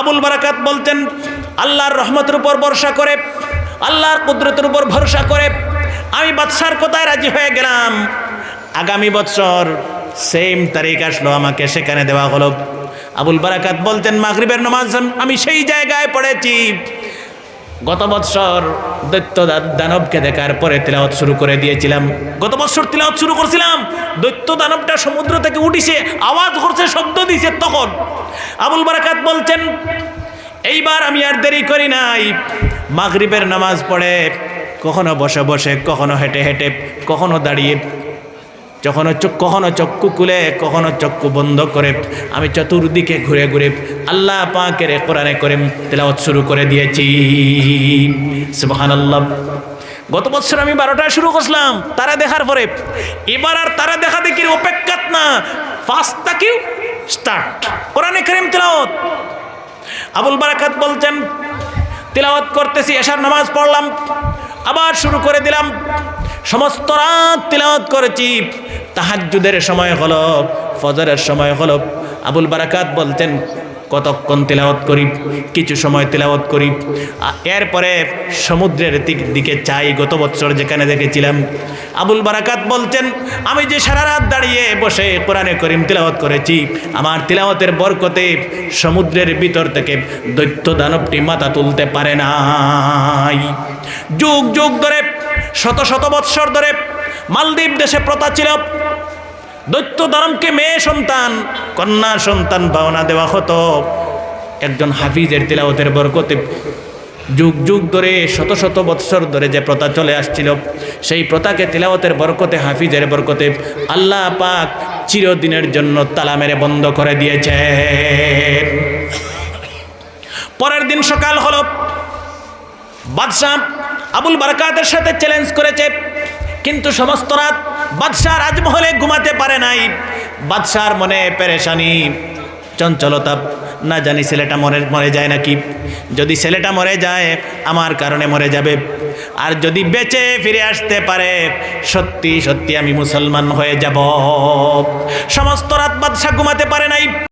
আবুল বারাকাত বলতেন, আল্লাহর রহমতের উপর ভরসা করে, আল্লাহর কুদরতের উপর ভরসা করে আমি বাদশার কোথায় রাজি হয়ে গেলাম। আগামী বছর সেম তারিখ আসলো আমাকে সেখানে দেওয়া হলো। আবুল বারাকাত বলতেন, মাগরিবের নামাজ আমি সেই জায়গায় পড়েছি। গত বছর দৈত্য দানবকে দেখার পরে তিলাওয়াত শুরু করে দিয়েছিলাম। গত বছর তিলাওয়াত শুরু করছিলাম। দৈত্য দানবটা সমুদ্র থেকে উঠিছে, আওয়াজ করছে, শব্দ দিছে তখন। আবুল বারাকাত বলছেন, এইবার আমি আর দেরি করি নাই। মাগরিবের নামাজ পড়ে, কখনো বসে বসে, কখনো হেঁটে হেঁটে, কখনো দাঁড়িয়ে যখন কখনো চক্ষু খুলে, কখনো চক্ষু বন্ধ করে, আমি চতুর্দিকে ঘুরে ঘুরে আল্লাহ পাকের কোরআনে করে তেলাওয়াত শুরু করে দিয়েছি। সুবহানাল্লাহ। গত বছর আমি বারোটায় শুরু করলাম তারা দেখার পরে। এবার আর তারা দেখা দেখির অপেক্ষাত না। ফার্স্ট তাকিও স্টার্ট। কোরআনে করিম তিলাওত আবুল বারাকাত বলছেন, তিলাওয়াত করতেছি, এশার নামাজ পড়লাম, আবার শুরু করে দিলাম। সমস্ত রাত তিলাওয়াত করেছি। তাহাজ্জুদের সময় হলো, ফজরের সময় হলো। আবুল বারাকাত বলতেন কতক্ষণ তিলাওয়াত করি, কিছু সময় তিলাওয়াত করি। এরপরে সমুদ্রের দিক- চাই গত বছর যেখানে দেখেছিলাম, আবুল বারাকাত বলছেন, আমি যে সারা রাত দাঁড়িয়ে বসে কোরআনে করিম তিলাওয়াত করেছি, আমার তিলাওয়াতের বরকতে সমুদ্রের ভিতর থেকে দৈত্য দানবটি মাথা তুলতে পারে নাই। যুগ যুগ ধরে, শত শত বৎসর ধরে মালদ্বীপ দেশে প্রথা ছিল দৈত্য দানবকে মেয়ে সন্তান, কন্যা সন্তান পাওনা দেওয়া হতো। একজন হাফিজের তিলাওয়াতের বরকতে যুগ যুগ ধরে, শত শত বৎসর ধরে যে প্রথা চলে আসছিল, সেই প্রথাকে তিলাওয়াতের বরকতে, হাফিজের বরকতে আল্লাহ পাক চিরদিনের জন্য তালা মেরে বন্ধ করে দিয়েছে পরের দিন সকাল হল, বাদশাহ আবুল বারকাতের সাথে চ্যালেঞ্জ করেছে, কিন্তু সমস্ত রাত বাদশাহ রাজমহলে ঘুমাতে পারে নাই। বাদশার মনে পেরেশানি। চঞ্চলতা, না জানি ছেলেটা মরে মরে যায় নাকি? যদি ছেলেটা মরে যায়, আমার কারণে মরে যাবে। আর যদি বেঁচে ফিরে আসতে পারে, সত্যি সত্যি আমি মুসলমান হয়ে যাব। সমস্ত রাত বাদশাহ ঘুমাতে পারে নাই।